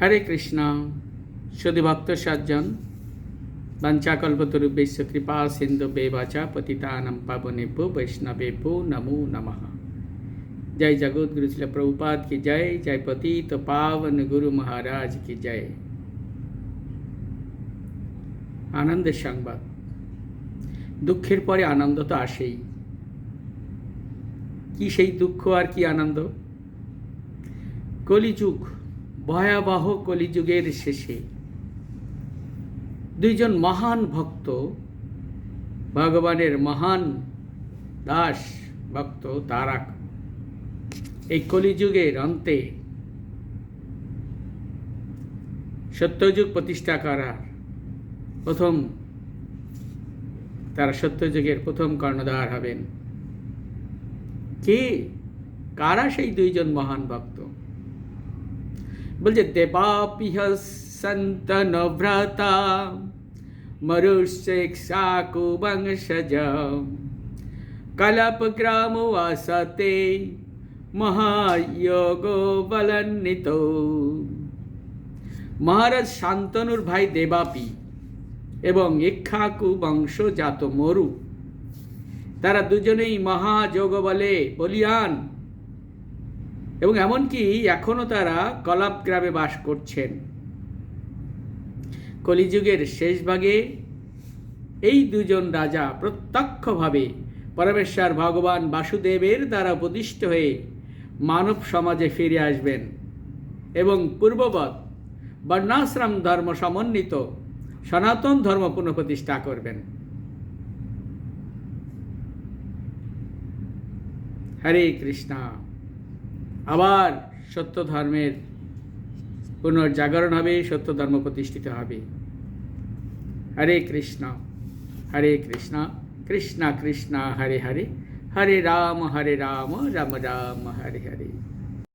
হরে কৃষ্ণ শুধু ভক্ত সজ্জন বিশ্ব কৃপা সিন্ধু বেবাচা, পতিতানম বৈষ্ণবে বৈষ্ণবেভ্যো নমো নমঃ। জয় জগৎগুরু শিল প্রভুপাদ কি জয় জয় পতিত পাবন গুরু মহারাজ কি জয়। আনন্দের সংবাদ। দুঃখের পরে আনন্দ তো আসেই। কি সেই দুঃখ আর কি আনন্দ? কলিযুগ ভয়াবহ কলিযুগের শেষে। দুইজন মহান ভক্ত, ভগবানের মহান দাস ভক্ত, তারা এই কলিযুগের অন্তে সত্যযুগ প্রতিষ্ঠা করার প্রথম, তারা সত্যযুগের প্রথম কর্ণধার হবেন। কে? কারা সেই দুইজন মহান ভক্ত? বলছে দেবাপিহ সন্তন ভ্রতা মরুষেক্ষাকু বংশজ কলপ গ্রাম বাসতে মহায়োগ বলান্বিত মহারাজ শান্তনুর ভাই দেবাপি এবং ইক্ষাকু বংশজাত মরু, তারা দুজনেই মহাযোগ বলে বলিয়ান। এবং এমনকি এখনও তারা কলাপ গ্রামে বাস করছেন। কলিযুগের শেষ ভাগে এই দুজন রাজা প্রত্যক্ষভাবে পরমেশ্বর ভগবান বাসুদেবের দ্বারা উপদিষ্ট হয়ে মানব সমাজে ফিরে আসবেন এবং পূর্ববৎ বর্ণাশ্রম ধর্ম সমন্বিত সনাতন ধর্ম পুনঃপ্রতিষ্ঠা করবেন। হরে কৃষ্ণা। আবার সত্য ধর্মের পুনর্জাগরণ হবে সত্য ধর্ম প্রতিষ্ঠিত হবে। হরে কৃষ্ণ হরে কৃষ্ণ কৃষ্ণ কৃষ্ণ, হরে হরে হরে রাম হরে রাম রাম রাম, হরে হরে।